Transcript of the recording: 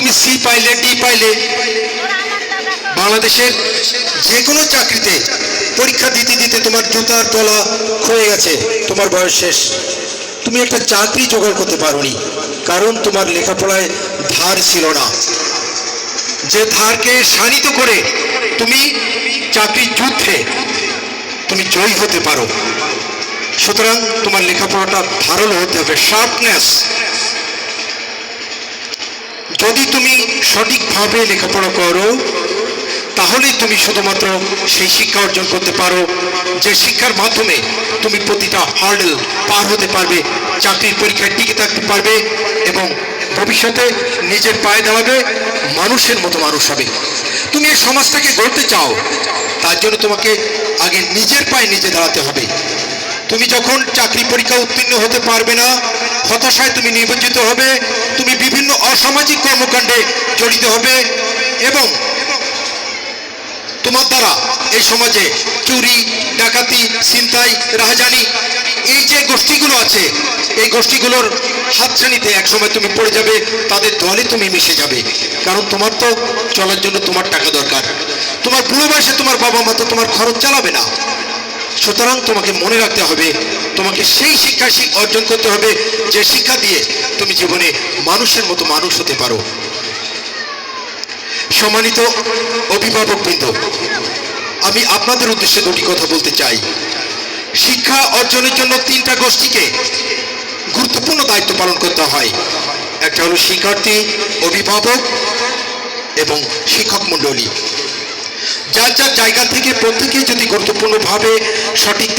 তুমি সি পাইলে ডি পাইলে, বাংলাদেশের যে কোনো চাকরিতে পরীক্ষা দিতে দিতে তোমার জুতার তলা ক্ষয়ে গেছে, তোমার বয়স শেষ। তুমি একটা চাকরি জোগাড় করতে পারোনি, কারণ তোমার লেখাপড়ায় ধার ছিল না। যে ধারকে শানিত করে তুমি চাকরির যুদ্ধে তুমি জয়ী হতে পারো। সুতরাং তোমার লেখাপড়াটা ধারালো হতে হবে শার্পনেস যদি তুমি সঠিকভাবে লেখাপড়া করো, তাহলে তুমি শুধুমাত্র সেই শিক্ষা অর্জন করতে পারো, যে শিক্ষার মাধ্যমে তুমি প্রতিটা হার্ডেল পার হতে পারবে, চাকরির পরীক্ষায় টিকে থাকতে পারবে এবং ভবিষ্যতে নিজের পায়ে দাঁড়াবে, মানুষের মতো মানুষ হবে। তুমি এই সমাজটাকে গড়তে চাও, তার জন্য তোমাকে আগে নিজের পায়ে নিজে দাঁড়াতে হবে। তুমি যখন চাকরি পরীক্ষা উত্তীর্ণ হতে পারবে না হতাশায় তুমি নির্বাচিত হবে, তুমি বিভিন্ন অসামাজিক কর্মকাণ্ডে জড়িত হবে এবং তোমার দ্বারা এই সমাজে চুরি, ডাকাতি, ছিনতাই, রাহাজানি, এই যে গোষ্ঠীগুলো আছে, এই গোষ্ঠীগুলোর হাতছানিতে একসময় তুমি পড়ে যাবে, তাদের দলে তুমি মিশে যাবে। কারণ তোমার তো চলার জন্য তোমার টাকা দরকার। তোমার বুড়ো বয়সে তোমার বাবা মা তো তোমার খরচ চালাবে না। সুতরাং তোমাকে মনে রাখতে হবে, তোমাকে সেই শিক্ষা অর্জন করতে হবে যে শিক্ষা দিয়ে তুমি জীবনে মানুষের মতো মানুষ হতে পারো। সম্মানিত অভিভাবকবৃন্দ, আমি আপনাদের উদ্দেশ্যে দুটি কথা বলতে চাই। শিক্ষা অর্জনের জন্য তিনটা গোষ্ঠীকে গুরুত্বপূর্ণ দায়িত্ব পালন করতে হয়। একটা হলো শিক্ষার্থী, অভিভাবক এবং শিক্ষক মণ্ডলী। যার যার জায়গা থেকে প্রত্যেকেই যদি গুরুত্বপূর্ণভাবে সঠিক